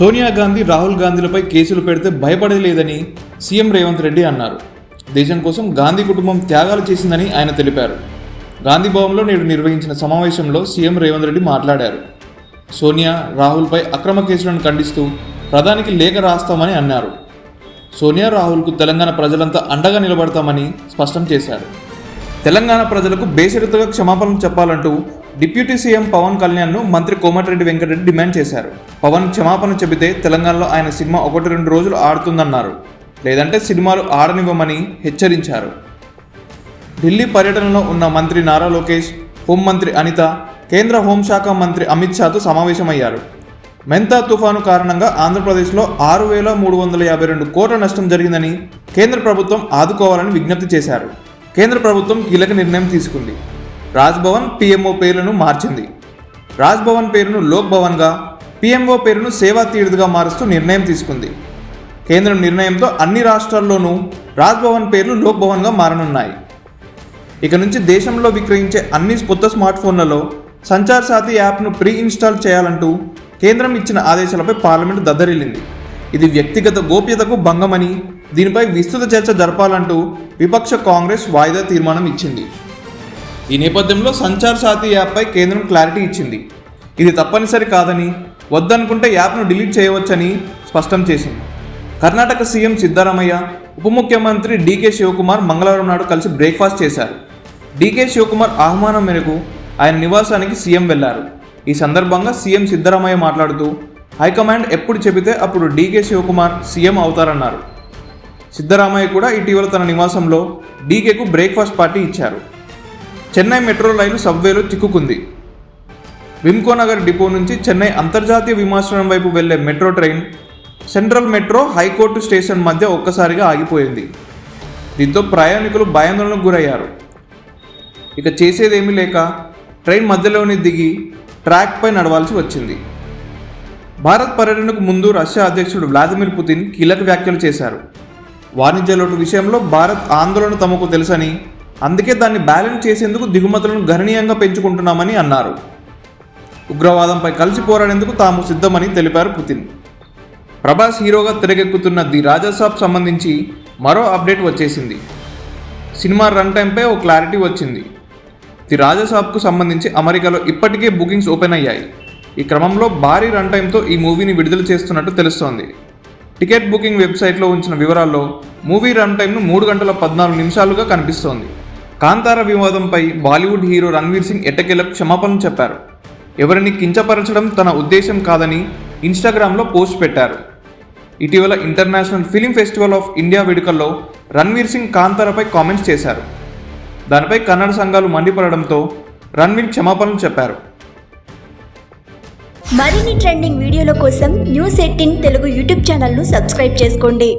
సోనియా గాంధీ రాహుల్ గాంధీలపై కేసులు పెడితే భయపడలేదని సీఎం రేవంత్ రెడ్డి అన్నారు. దేశం కోసం గాంధీ కుటుంబం త్యాగాలు చేసిందని ఆయన తెలిపారు. గాంధీ భవన్లో నేడు నిర్వహించిన సమావేశంలో సీఎం రేవంత్ రెడ్డి మాట్లాడారు. సోనియా రాహుల్పై అక్రమ కేసులను ఖండిస్తూ ప్రధానికి లేఖ రాస్తామని అన్నారు. సోనియా రాహుల్కు తెలంగాణ ప్రజలంతా అండగా నిలబడతామని స్పష్టం చేశారు. తెలంగాణ ప్రజలకు బేషరతుగా క్షమాపణలు చెప్పాలంటూ డిప్యూటీ సీఎం పవన్ కళ్యాణ్ను మంత్రి కోమటిరెడ్డి వెంకటరెడ్డి డిమాండ్ చేశారు. పవన్ క్షమాపణ చెబితే తెలంగాణలో ఆయన సినిమా ఒకటి రెండు రోజులు ఆడుతుందన్నారు. లేదంటే సినిమాలు ఆడనివ్వమని హెచ్చరించారు. ఢిల్లీ పర్యటనలో ఉన్న మంత్రి నారా లోకేష్ హోంమంత్రి అనిత కేంద్ర హోంశాఖ మంత్రి అమిత్ షాతో సమావేశమయ్యారు. మెంతా తుఫాను కారణంగా ఆంధ్రప్రదేశ్లో ఆరు వేల మూడు వందల యాభై రెండు కోట్ల నష్టం జరిగిందని కేంద్ర ప్రభుత్వం ఆదుకోవాలని విజ్ఞప్తి చేశారు. కేంద్ర ప్రభుత్వం కీలక నిర్ణయం తీసుకుంది. రాజ్భవన్ పిఎంఓ పేర్లను మార్చింది. రాజ్భవన్ పేరును లోక్ భవన్గా పిఎంఓ పేరును సేవా తీర్థగా మారుస్తూ నిర్ణయం తీసుకుంది. కేంద్రం నిర్ణయంతో అన్ని రాష్ట్రాల్లోనూ రాజ్భవన్ పేర్లు లోక్ భవన్గా మారనున్నాయి. ఇక నుంచి దేశంలో విక్రయించే అన్ని కొత్త స్మార్ట్ ఫోన్లలో సంచార్ సాథి యాప్ను ప్రీ ఇన్స్టాల్ చేయాలంటూ కేంద్రం ఇచ్చిన ఆదేశాలపై పార్లమెంటు దద్దరిల్లింది. ఇది వ్యక్తిగత గోప్యతకు భంగమని దీనిపై విస్తృత చర్చ జరపాలంటూ విపక్ష కాంగ్రెస్ వాయిదా తీర్మానం ఇచ్చింది. ఈ నేపథ్యంలో సంచార్ సాతి యాప్పై కేంద్రం క్లారిటీ ఇచ్చింది. ఇది తప్పనిసరి కాదని వద్దనుకుంటే యాప్ను డిలీట్ చేయవచ్చని స్పష్టం చేసింది. కర్ణాటక సీఎం సిద్ధరామయ్య ఉప ముఖ్యమంత్రి డీకే శివకుమార్ మంగళవారం నాడు కలిసి బ్రేక్ఫాస్ట్ చేశారు. డీకే శివకుమార్ ఆహ్వానం మేరకు ఆయన నివాసానికి సీఎం వెళ్ళారు. ఈ సందర్భంగా సీఎం సిద్ధరామయ్య మాట్లాడుతూ హైకమాండ్ ఎప్పుడు చెబితే అప్పుడు డీకే శివకుమార్ సీఎం అవుతారన్నారు. సిద్ధరామయ్య కూడా ఇటీవల తన నివాసంలో డీకేకు బ్రేక్ఫాస్ట్ పార్టీ ఇచ్చారు. చెన్నై మెట్రో రైలు సబ్వేలో చిక్కుకుంది. విమ్కోనగర్ డిపో నుంచి చెన్నై అంతర్జాతీయ విమానాశ్రయం వైపు వెళ్ళే metro train central metro high court station మధ్య ఒక్కసారిగా ఆగిపోయింది. దీంతో ప్రయాణికులు భయాందోళనకు గురయ్యారు. ఇక చేసేదేమీ లేక ట్రైన్ మధ్యలోనే దిగి ట్రాక్పై నడవాల్సి వచ్చింది. భారత్ పర్యటనకు ముందు రష్యా అధ్యక్షుడు వ్లాదిమిర్ పుతిన్ కీలక వ్యాఖ్యలు చేశారు. వాణిజ్య లోటు విషయంలో భారత్ ఆందోళన తమకు తెలుసని అందుకే దాన్ని బ్యాలెన్స్ చేసేందుకు దిగుమతులను గణనీయంగా పెంచుకుంటున్నామని అన్నారు. ఉగ్రవాదంపై కలిసి పోరాడేందుకు తాము సిద్ధమని తెలిపారు పుతిన్. ప్రభాస్ హీరోగా తెరకెక్కుతున్న ది రాజాసాబ్ సంబంధించి మరో అప్డేట్ వచ్చేసింది. సినిమా రన్ టైంపై ఓ క్లారిటీ వచ్చింది. ది రాజాసాబ్కు సంబంధించి అమెరికాలో ఇప్పటికే బుకింగ్స్ ఓపెన్ అయ్యాయి. ఈ క్రమంలో భారీ రన్ టైంతో ఈ మూవీని విడుదల చేస్తున్నట్టు తెలుస్తోంది. టికెట్ బుకింగ్ వెబ్సైట్లో ఉంచిన వివరాల్లో మూవీ రన్ టైంను మూడు గంటల పద్నాలుగు నిమిషాలుగా కనిపిస్తోంది. కాంతార వివాదంపై బాలీవుడ్ హీరో రణ్వీర్ సింగ్ ఎట్టకేల క్షమాపణలు చెప్పారు. ఎవరిని కించపరచడం తన ఉద్దేశం కాదని ఇన్స్టాగ్రామ్లో పోస్ట్ పెట్టారు. ఇటీవల international film festival of India వేడుకల్లో రణ్వీర్ సింగ్ కాంతారపై కామెంట్స్ చేశారు. దానిపై కన్నడ సంఘాలు మండిపడడంతో రణ్వీర్ క్షమాపణలు చెప్పారు. మరిన్ని ట్రెండింగ్ వీడియోల కోసం న్యూస్ ఎయిటీన్ తెలుగు యూట్యూబ్ ఛానల్ను సబ్స్క్రైబ్ చేసుకోండి.